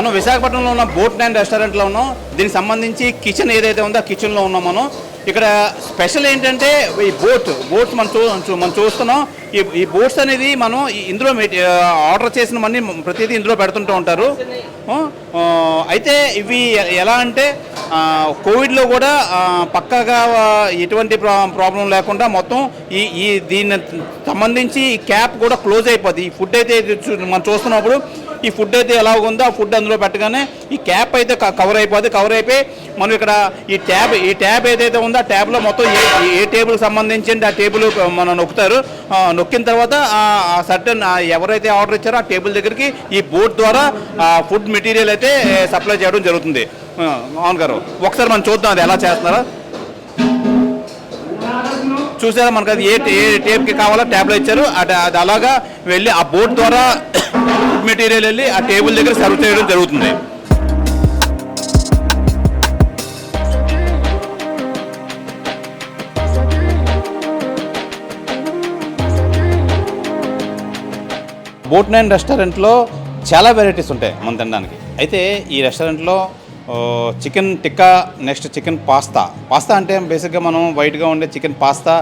మనం విశాఖపట్నంలో ఉన్న బోట్ నైన్ రెస్టారెంట్లో ఉన్నాం. దీనికి సంబంధించి కిచెన్ ఏదైతే ఉందో ఆ కిచెన్లో ఉన్నాం మనం. ఇక్కడ స్పెషల్ ఏంటంటే ఈ బోట్ బోట్స్ మనం చూ మనం చూస్తున్నాం. ఈ ఈ బోట్స్ అనేది మనం ఇందులో ఆర్డర్ చేసిన మనీ ప్రతిదీ ఇందులో పెడుతుంటూ ఉంటారు. అయితే ఇవి ఎలా అంటే కోవిడ్లో కూడా పక్కగా పక్కాగా ఎటువంటి ప్రా ప్రాబ్లం లేకుండా మొత్తం ఈ ఈ దీన్ని సంబంధించి ఈ క్యాప్ కూడా క్లోజ్ అయిపోద్ది. ఈ ఫుడ్ అయితే మనం చూస్తున్నప్పుడు ఈ ఫుడ్ అయితే ఎలా ఉందో ఆ ఫుడ్ అందులో పెట్టగానే ఈ క్యాప్ అయితే క- కవర్ అయిపోద్ది కవర్ అయిపోయి మనం ఇక్కడ ఈ ట్యాబ్ ఈ ట్యాబ్ ఏదైతే ఉందో ఆ ట్యాబ్లో మొత్తం ఏ ఏ టేబుల్ సంబంధించి ఆ టేబుల్ మనం నొక్కుతారు. నొక్కిన తర్వాత ఆ సర్టన్ ఎవరైతే ఆర్డర్ ఇచ్చారో ఆ టేబుల్ దగ్గరికి ఈ బోర్డ్ ద్వారా ఆ ఫుడ్ మెటీరియల్ అయితే సప్లై చేయడం జరుగుతుంది. అవును గారు ఒకసారి మనం చూద్దాం అది ఎలా చేస్తున్నారా. చూసారా మనకు అది ఏ ఏ టేప్కి కావాలో ట్యాబ్లో ఇచ్చారు. అది అది అలాగా వెళ్ళి ఆ బోర్డు ద్వారా ఫుడ్ మెటీరియల్ వెళ్ళి ఆ టేబుల్ దగ్గర సర్వ్ చేయడం జరుగుతుంది. బోట్ నైన్ రెస్టారెంట్లో చాలా వెరైటీస్ ఉంటాయి మనం తినడానికి. అయితే ఈ రెస్టారెంట్లో chicken tikka next chicken pasta pasta అంటే బేసిక్గా మనం వైట్గా ఉండే చికెన్ పాస్తా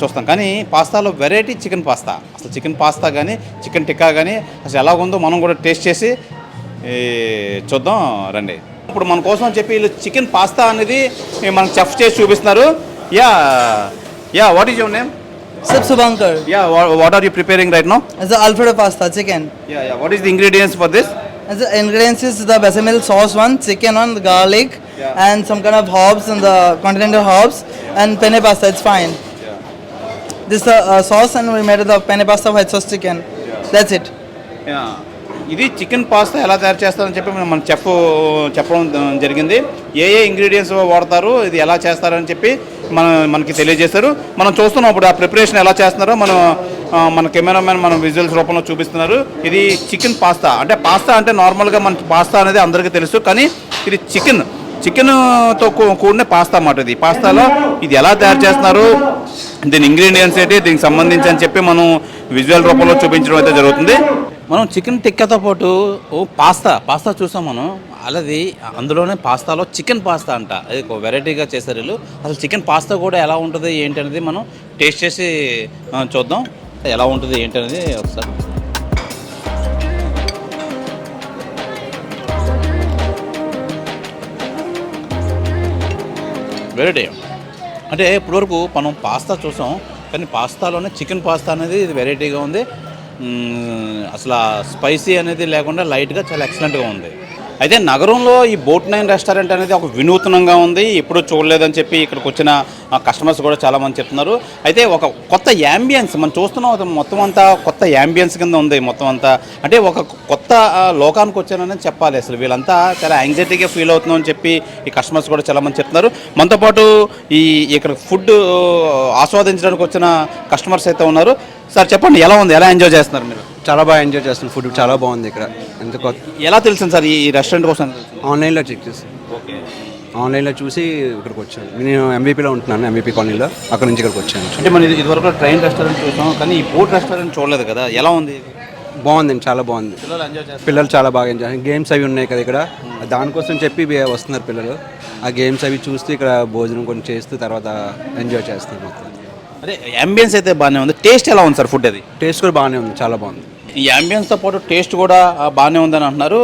చూస్తాం కానీ పాస్తాలో వెరైటీ చికెన్ పాస్తా అసలు చికెన్ పాస్తా కానీ చికెన్ టిక్కా కానీ అసలు ఎలా ఉందో మనం కూడా టేస్ట్ చేసి చూద్దాం రండి ఇప్పుడు మన కోసం చెప్పి వీళ్ళు చికెన్ పాస్తా అనేది మనకు చెఫ్ చేసి చూపిస్తున్నారు yeah yeah what is your name Sir Subhankar. Yeah what are you preparing right no It's the Alfredo pasta, chicken. Yeah, yeah. What is the ingredients for this? The ingredients is the bechamel sauce one, chicken one, the garlic, Yeah. and some kind of herbs and the continental herbs, and penne pasta. It's fine. This is the uh, sauce, and we made the penne pasta white sauce chicken. That's it. Yeah. ఇది chicken pasta ఎలా తయారు చేస్తారని చెప్పి మనం chef చెప్పడం జరిగింది ఏ ఏ ingredients వాడతారు ఇది ఎలా చేస్తారని చెప్పి మన మనకి తెలియజేశారు మనం చూస్తున్నాం ఇప్పుడు ఆ ప్రిపరేషన్ ఎలా చేస్తున్నారో మనం మన కెమెరామెన్ మనం విజువల్స్ రూపంలో చూపిస్తున్నారు. ఇది చికెన్ పాస్తా. అంటే పాస్తా అంటే నార్మల్గా మన పాస్తా అనేది అందరికీ తెలుసు కానీ ఇది చికెన్. చికెన్తో కూడిన పాస్తా అన్నమాట ఇది. పాస్తాలో ఇది ఎలా తయారు చేస్తున్నారు? దీని ఇంగ్రీడియంట్స్ ఏంటి? దీనికి సంబంధించి అని చెప్పి మనం విజువల్ రూపంలో చూపించడం అయితే జరుగుతుంది. మనం చికెన్ టిక్కాతో పాటు ఓ పాస్తా పాస్తా చూసాం మనం. అలాది అందులోనే పాస్తాలో చికెన్ పాస్తా అంట. అది ఒక వెరైటీగా చేశారు వీళ్ళు. అసలు చికెన్ పాస్తా కూడా ఎలా ఉంటుంది ఏంటి అనేది మనం టేస్ట్ చేసి చూద్దాం. ఎలా ఉంటుంది ఏంటి అనేది ఒకసారి వెరైటీ అంటే ఇప్పటివరకు మనం పాస్తా చూసాం కానీ పాస్తాలోనే చికెన్ పాస్తా అనేది ఇది వెరైటీగా ఉంది. అసలు స్పైసీ అనేది లేకుండా లైట్గా చాలా ఎక్సలెంట్గా ఉంది. అయితే నగరంలో ఈ బోట్ నైన్ రెస్టారెంట్ అనేది ఒక వినూత్నంగా ఉంది. ఎప్పుడూ చూడలేదని చెప్పి ఇక్కడికి వచ్చిన కస్టమర్స్ కూడా చాలామంది చెప్తున్నారు. అయితే ఒక కొత్త యాంబియన్స్ మనం చూస్తున్నాం మొత్తం అంతా కొత్త యాంబియన్స్ కింద ఉంది మొత్తం అంతా. అంటే ఒక కొత్త లోకానికి వచ్చానని చెప్పాలి అసలు. వీళ్ళంతా చాలా యాంగ్జైటీగా ఫీల్ అవుతున్నాం అని చెప్పి ఈ కస్టమర్స్ కూడా చాలామంది చెప్తున్నారు. మనతో పాటు ఈ ఇక్కడ ఫుడ్ ఆస్వాదించడానికి వచ్చిన కస్టమర్స్ అయితే ఉన్నారు. సార్ చెప్పండి ఎలా ఉంది? ఎలా ఎంజాయ్ చేస్తున్నారు మీరు? చాలా బాగా ఎంజాయ్ చేస్తున్నాం. ఫుడ్ చాలా బాగుంది ఇక్కడ. ఎంత కొత్త ఎలా తెలిసింది సార్ ఈ రెస్టారెంట్ కోసం? ఆన్లైన్లో చెక్ చేసి ఓకే. ఆన్లైన్లో చూసి ఇక్కడికి వచ్చాను. నేను ఎంబీపీలో ఉంటున్నాను ఎంబీపీ కాలనీలో. అక్కడ నుంచి ఇక్కడికి వచ్చాను. అంటే మనం ఇది ఇదివరకు ట్రైన్ రెస్టారెంట్ చూసాం కానీ ఈ బోట్ రెస్టారెంట్ చూడలేదు కదా. ఎలా ఉంది? బాగుందండి చాలా బాగుంది. పిల్లలు ఎంజాయ్ చేస్తారు పిల్లలు చాలా బాగా ఎంజాయ్ గేమ్స్ అవి ఉన్నాయి కదా ఇక్కడ. దానికోసం చెప్పి వస్తున్నారు పిల్లలు. ఆ గేమ్స్ అవి చూస్తూ ఇక్కడ భోజనం కొన్ని చేస్తూ తర్వాత ఎంజాయ్ చేస్తారు మొత్తం. అదే అంబియన్స్ అయితే బాగానే ఉంది. టేస్ట్ ఎలా ఉంది సార్ ఫుడ్ అది? టేస్ట్ కూడా బాగానే ఉంది చాలా బాగుంది. ఈ అంబియన్స్తో పాటు టేస్ట్ కూడా బాగానే ఉందని అంటున్నారు.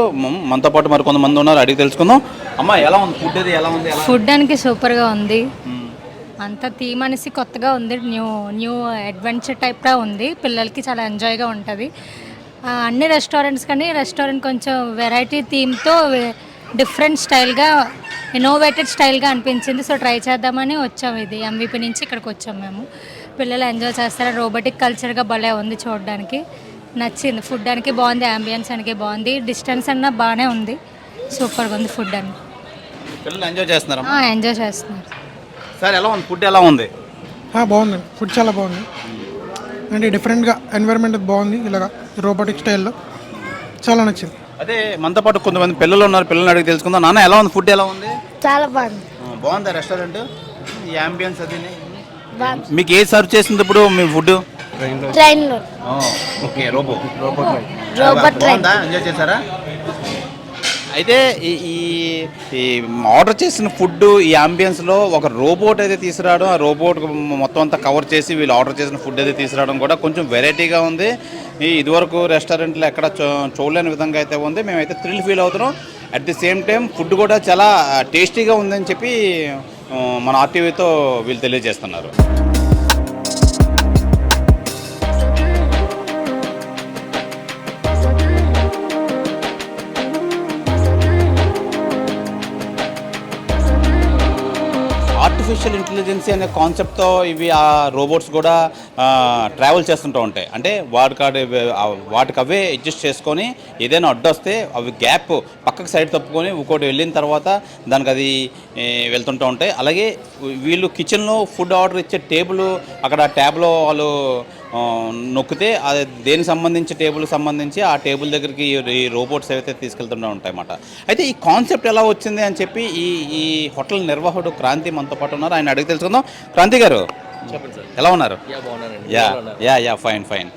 మనతో పాటు మరి కొంతమంది ఉన్నారు అడిగి తెలుసుకుందాం. అమ్మ ఎలా ఉంది? ఫుడ్ అది ఎలా ఉంది? ఎలా ఫుడ్ దానికి సూపర్గా ఉంది. అంత థీమ్ అనేసి కొత్తగా ఉంది. న్యూ న్యూ అడ్వెంచర్ టైప్గా ఉంది. పిల్లలకి చాలా ఎంజాయ్గా ఉంటుంది. అన్ని రెస్టారెంట్స్ కానీ రెస్టారెంట్ కొంచెం వెరైటీ థీమ్తో డిఫరెంట్ స్టైల్గా ఇన్నోవేటెడ్ స్టైల్గా అనిపించింది. సో ట్రై చేద్దామని వచ్చాము ఇది. ఎంవిపి నుంచి ఇక్కడికి వచ్చాము మేము. పిల్లలు ఎంజాయ్ చేస్తారు రోబోటిక్ కల్చర్గా భలే ఉంది చూడడానికి. నచ్చింది. ఫుడ్ దానికి బాగుంది అంబియన్స్ అనికి బాగుంది. డిస్టెన్స్ అన్న బాగానే ఉంది. సూపర్గా ఉంది ఫుడ్ అని పిల్లలు ఎంజాయ్ చేస్తున్నారు? ఎంజాయ్ చేస్తున్నారు. సార్ ఎలా ఉంది? ఫుడ్ ఎలా ఉంది? ఆ, బాగుంది. ఫుడ్ చాలా బాగుంది. అంటే డిఫరెంట్గా ఎన్వైరన్మెంట్ బాగుంది ఇలాగా రోబోటిక్ స్టైల్లో. చాలా నచ్చింది. అదే మనతో పాటు కొంతమంది పిల్లలు ఉన్నారు. పిల్లల్ని అడిగి తెలుసుకుందాం. నాన్న ఎలా ఉంది? ఫుడ్ ఎలా ఉంది? చాలా బాగుంది. ఆ, బాగుందా రెస్టారెంట్ ఈ అంబియన్స్ అది మీకు ఏది సర్వ్ చేసింది ఇప్పుడు మీ ఫుడ్? ట్రైన్లో. Okay robo. Robot train. Enjoy చేశారా? అయితే ఈ ఈ- ఆర్డర్ చేసిన ఫుడ్ ఈ అంబియన్స్లో ఒక రోబోట్ అయితే తీసుకురావడం ఆ రోబోట్ మొత్తం అంతా కవర్ చేసి వీళ్ళు ఆర్డర్ చేసిన ఫుడ్ అయితే తీసుకురావడం కూడా కొంచెం వెరైటీగా ఉంది. ఈ ఇదివరకు రెస్టారెంట్లో ఎక్కడ చూడలేని విధంగా అయితే ఉంది. మేమైతే థ్రిల్ ఫీల్ అవుతున్నాం. At the same time food కూడా చాలా టేస్టీగా ఉందని చెప్పి మన ఆర్టీవీతో వీళ్ళు తెలియజేస్తున్నారు. ఆర్టిఫిషియల్ ఇంటెలిజెన్సీ అనే కాన్సెప్ట్తో ఇవి ఆ రోబోట్స్ కూడా ట్రావెల్ చేస్తుంటూ ఉంటాయి. అంటే వాటికాడి వాటికి అవే అడ్జస్ట్ చేసుకొని ఏదైనా అడ్డొస్తే అవి గ్యాప్ పక్కకు సైడ్ తప్పుకొని ఇంకోటి వెళ్ళిన తర్వాత దానికి అది వెళ్తుంటూ ఉంటాయి. అలాగే వీళ్ళు కిచెన్లో ఫుడ్ ఆర్డర్ ఇచ్చే టేబుల్ అక్కడ ట్యాబ్లో వాళ్ళు నొక్కితే అది దేనికి సంబంధించి టేబుల్ సంబంధించి ఆ టేబుల్ దగ్గరికి ఈ- రోబోట్స్ ఏవైతే ఉంటాయి అన్నమాట అయితే ఈ కాన్సెప్ట్ ఎలా వచ్చింది అని చెప్పి ఈ ఈ హోటల్ నిర్వాహకుడు క్రాంతి మనతో పాటు ఉన్నారు. ఆయన అడిగి తెలుసుకుందాం. క్రాంతి గారు చెప్పండి సార్. ఎలా ఉన్నారు? Yeah yeah yeah fine fine.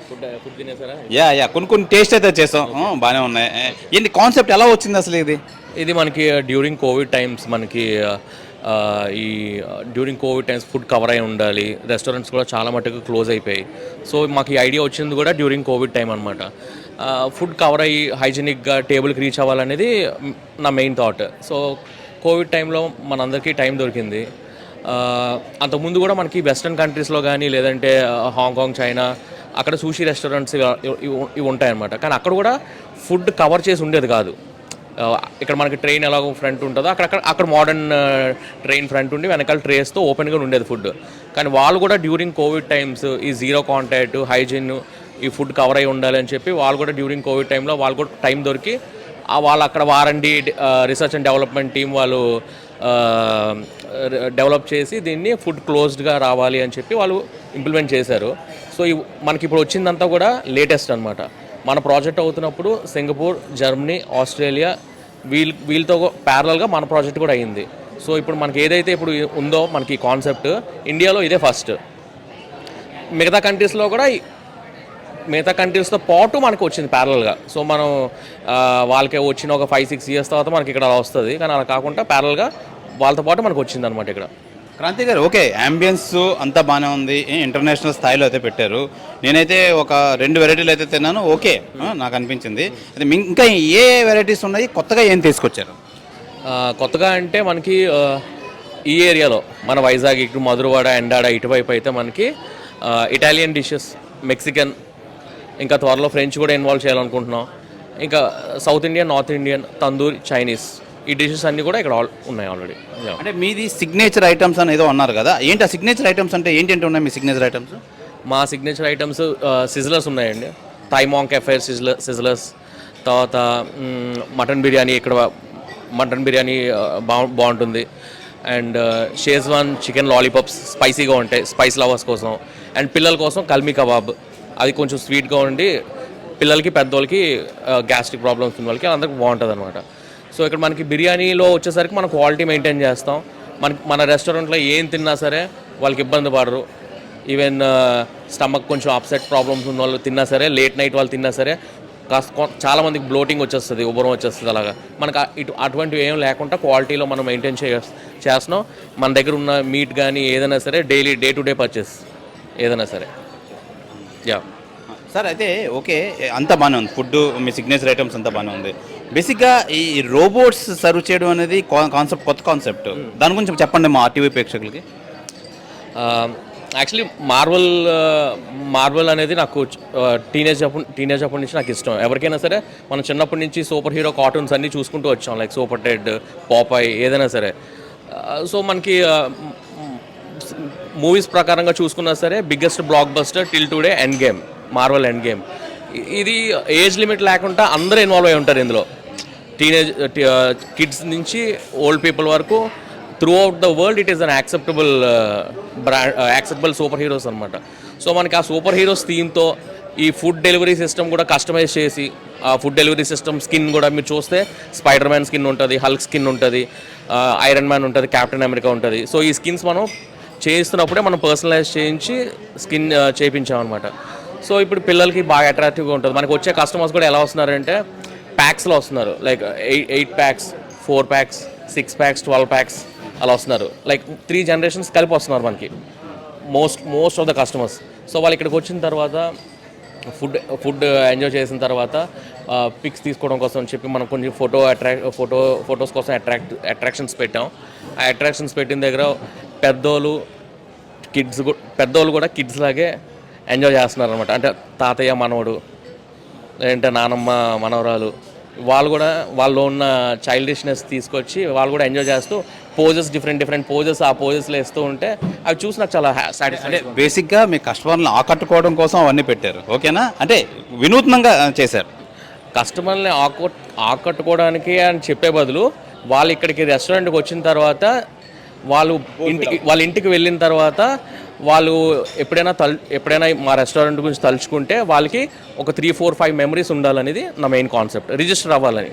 Yeah yeah కొన్ని కొన్ని టేస్ట్ అయితే చేసాం. బాగానే ఉన్నాయి. ఏంటి కాన్సెప్ట్ ఎలా వచ్చింది అసలు ఇది? ఇది మనకి డ్యూరింగ్ కోవిడ్ టైమ్స్ మనకి ఆ, ఈ during Covid times food cover అయి ఉండాలి. రెస్టారెంట్స్ కూడా చాలా మటుకు క్లోజ్ అయిపోయాయి. సో మాకు ఈ ఐడియా వచ్చింది కూడా డ్యూరింగ్ కోవిడ్ టైం అనమాట ఫుడ్ కవర్ అయ్యి హైజీనిక్గా టేబుల్కి రీచ్ అవ్వాలనేది నా మెయిన్ థాట్ సో కోవిడ్ టైంలో మనందరికీ టైం దొరికింది. అంతకుముందు కూడా మనకి వెస్ట్రన్ కంట్రీస్లో కానీ లేదంటే హాంకాంగ్ చైనా అక్కడ సూషీ రెస్టారెంట్స్ ఇవి- ఉంటాయన్నమాట. కానీ అక్కడ కూడా ఫుడ్ కవర్ చేసి ఉండేది కాదు. ఇక్కడ మనకి ట్రైన్ ఎలాగో ఫ్రంట్ ఉంటుందో అక్కడ అక్కడ అక్కడ మోడర్న్ ట్రైన్ ఫ్రంట్ ఉండి వెనకాల ట్రేస్తో ఓపెన్గా ఉండేది ఫుడ్ కానీ వాళ్ళు కూడా డ్యూరింగ్ కోవిడ్ టైమ్స్ ఈ జీరో కాంటాక్ట్ హైజీన్ ఈ ఫుడ్ కవర్ అయి ఉండాలి అని చెప్పి వాళ్ళు కూడా డ్యూరింగ్ కోవిడ్ టైంలో వాళ్ళు కూడా టైం దొరికి వాళ్ళు అక్కడ వారండి రీసెర్చ్ అండ్ డెవలప్మెంట్ టీం వాళ్ళు డెవలప్ చేసి దీన్ని ఫుడ్ క్లోజ్డ్గా రావాలి అని చెప్పి వాళ్ళు ఇంప్లిమెంట్ చేశారు. సో ఈ మనకి ఇప్పుడు వచ్చిందంతా కూడా లేటెస్ట్ అనమాట మన ప్రాజెక్ట్ అవుతున్నప్పుడు సింగపూర్ జర్మనీ ఆస్ట్రేలియా వీల్ వీళ్ళతో ప్యారలల్గా మన ప్రాజెక్ట్ కూడా అయింది. సో ఇప్పుడు మనకి ఏదైతే ఇప్పుడు ఉందో మనకి కాన్సెప్ట్ ఇండియాలో ఇదే ఫస్ట్. మిగతా కంట్రీస్లో కూడా మిగతా కంట్రీస్తో పాటు మనకు వచ్చింది ప్యారల్గా సో మనం వాళ్ళకే వాళ్ళకి వచ్చిన ఒక ఫైవ్ సిక్స్ ఇయర్స్ తర్వాత మనకి ఇక్కడ అలా వస్తుంది. కానీ అలా కాకుండా ప్యారల్గా వాళ్ళతో పాటు మనకు వచ్చింది అనమాట ఇక్కడ. క్రాంతి గారు ఓకే అంబియన్స్ అంతా బాగానే ఉంది ఇంటర్నేషనల్ స్థాయిలో అయితే పెట్టారు. నేనైతే ఒక రెండు వెరైటీలు అయితే తిన్నాను ఓకే నాకు అనిపించింది. అయితే మీ- ఇంకా ఏ వెరైటీస్ ఉన్నాయి కొత్తగా ఏం తీసుకొచ్చారు? ఆ, కొత్తగా అంటే మనకి ఆ, ఈ ఏరియాలో మన వైజాగ్ ఇటు మధురవాడ ఎండాడ ఇటువైపు అయితే మనకి ఆ, ఇటాలియన్ డిషెస్ మెక్సికన్ ఇంకా త్వరలో ఫ్రెంచ్ కూడా ఇన్వాల్వ్ చేయాలనుకుంటున్నాం. ఇంకా south Indian north Indian tandoori Chinese ఈ డిషెస్ అన్నీ కూడా ఇక్కడ ఆల్ ఉన్నాయి ఆల్రెడీ అంటే మీది సిగ్నేచర్ ఐటమ్స్ అని ఏదో అన్నారు కదా. ఏంటి ఆ సిగ్నేచర్ ఐటమ్స్ అంటే ఏంటంటే ఉన్నాయి మీ సిగ్నేచర్ ఐటమ్స్ మా సిగ్నేచర్ ఐటమ్స్ సిజ్లర్స్ ఉన్నాయండి. Thai monk affair sizzler sizzlers తర్వాత మటన్ బిర్యానీ ఇక్కడ మటన్ బిర్యానీ ఆ, బా బాగుంటుంది. అండ్ షేజ్వాన్ చికెన్ లాలీపాప్స్ స్పైసీగా ఉంటాయి స్పైస్ లవర్స్ కోసం. అండ్ పిల్లల కోసం కల్మీ కబాబ్. అది కొంచెం స్వీట్గా ఉండి పిల్లలకి పెద్దోళ్ళకి గ్యాస్ట్రిక్ ప్రాబ్లమ్స్ ఉన్న వాళ్ళకి అందరికి బాగుంటుంది అనమాట సో ఇక్కడ మనకి బిర్యానీలో వచ్చేసరికి మనం క్వాలిటీ మెయింటైన్ చేస్తాం. మనకి మన రెస్టారెంట్లో ఏం తిన్నా సరే వాళ్ళకి ఇబ్బంది పడరు. ఈవెన్ స్టమక్ కొంచెం అప్సెట్ ప్రాబ్లమ్స్ ఉన్న వాళ్ళు తిన్నా సరే లేట్ నైట్ వాళ్ళు తిన్నా సరే కాస్త చాలామందికి బ్లోటింగ్ వచ్చేస్తుంది ఉబ్బరం వచ్చేస్తుంది అలాగా. మనకు ఇటు అటువంటివి ఏం లేకుండా క్వాలిటీలో మనం మెయింటైన్ చే చేస్తున్నాం. మన దగ్గర ఉన్న మీట్ కానీ ఏదైనా సరే daily day to day purchase ఏదైనా సరే. యా. సార్ అయితే ఓకే అంతా బాగానే ఉంది. ఫుడ్ మీ సిగ్నేచర్ ఐటమ్స్ అంతా బాగానే ఉంది. బేసిక్గా ఈ రోబోట్స్ సర్వ్ చేయడం అనేది కాన్సెప్ట్ కొత్త కాన్సెప్ట్. దాని గురించి చెప్పండి మా ఆర్టీవీ ప్రేక్షకులకి. యాక్చువల్లీ మార్వల్ మార్వల్ అనేది నాకు టీనేజ్ అప్పుడు టీనేజ్ అప్పటి నుంచి నాకు ఇష్టం. ఎవరికైనా సరే మనం చిన్నప్పటి నుంచి సూపర్ హీరో కార్టూన్స్ అన్నీ చూసుకుంటూ వచ్చాం లైక్ సూపర్ టెడ్ పాపాయ్ ఏదైనా సరే. సో మనకి మూవీస్ ప్రకారంగా చూసుకున్నా సరే biggest blockbuster till today Endgame Marvel Endgame ఇది ఏజ్ లిమిట్ లేకుండా అందరూ ఇన్వాల్వ్ అయి ఉంటారు ఇందులో. టీనేజ్ కిడ్స్ uh, uh, నుంచి ఓల్డ్ పీపుల్ వరకు throughout the world it is unacceptable brand acceptable superheroes అనమాట సో మనకి ఆ సూపర్ హీరోస్ థీమ్తో ఈ ఫుడ్ డెలివరీ సిస్టమ్ కూడా కస్టమైజ్ చేసి ఆ ఫుడ్ డెలివరీ సిస్టమ్ స్కిన్ కూడా మీరు చూస్తే స్పైడర్ మ్యాన్ స్కిన్ ఉంటుంది హల్క్ స్కిన్ ఉంటుంది ఐరన్ మ్యాన్ ఉంటుంది క్యాప్టెన్ అమెరికా ఉంటుంది. సో ఈ స్కిన్స్ మనం చేస్తున్నప్పుడే మనం పర్సనలైజ్ చేయించి స్కిన్ uh, చేయించామన్నమాట సో ఇప్పుడు పిల్లలకి బాగా అట్రాక్టివ్గా ఉంటుంది. మనకు వచ్చే కస్టమర్స్ కూడా ఎలా వస్తున్నారంటే ప్యాక్స్లో వస్తున్నారు. Like eight eight packs four packs six packs twelve packs అలా వస్తున్నారు. లైక్ త్రీ జనరేషన్స్ కలిపి వస్తున్నారు మనకి. Most most of the customers so వాళ్ళు ఇక్కడికి వచ్చిన తర్వాత ఫుడ్ ఫుడ్ ఎంజాయ్ చేసిన తర్వాత పిక్స్ తీసుకోవడం కోసం చెప్పి మనం కొంచెం ఫోటో అట్రాక్ట్ ఫోటో ఫొటోస్ కోసం అట్రాక్ట్ అట్రాక్షన్స్ పెట్టాం. ఆ అట్రాక్షన్స్ పెట్టిన దగ్గర పెద్దోళ్ళు కిడ్స్ పెద్దోళ్ళు కూడా కిడ్స్ లాగే ఎంజాయ్ చేస్తున్నారు అనమాట అంటే తాతయ్య మనవడు లేదంటే నానమ్మ మనవరాలు వాళ్ళు కూడా వాళ్ళు ఉన్న చైల్డిష్నెస్ తీసుకొచ్చి వాళ్ళు కూడా ఎంజాయ్ చేస్తూ పోజెస్ డిఫరెంట్ డిఫరెంట్ పోజెస్ ఆ పోజెస్లో వేస్తూ ఉంటే అవి చూసి నాకు చాలా సాటిస్ఫై బేసిక్గా మీ కస్టమర్లను ఆకట్టుకోవడం కోసం అవన్నీ పెట్టారు. ఓకేనా? అంటే వినూత్నంగా చేశారు. కస్టమర్ని ఆకు ఆకట్టుకోవడానికి అని చెప్పే బదులు వాళ్ళు ఇక్కడికి రెస్టారెంట్కి వచ్చిన తర్వాత వాళ్ళు ఇంటికి వాళ్ళ ఇంటికి వెళ్ళిన తర్వాత వాళ్ళు ఎప్పుడైనా తల్ ఎప్పుడైనా మా రెస్టారెంట్ గురించి తలుచుకుంటే వాళ్ళకి ఒక త్రీ ఫోర్ ఫైవ్ మెమరీస్ ఉండాలనేది నా మెయిన్ కాన్సెప్ట్. రిజిస్టర్ అవ్వాలని.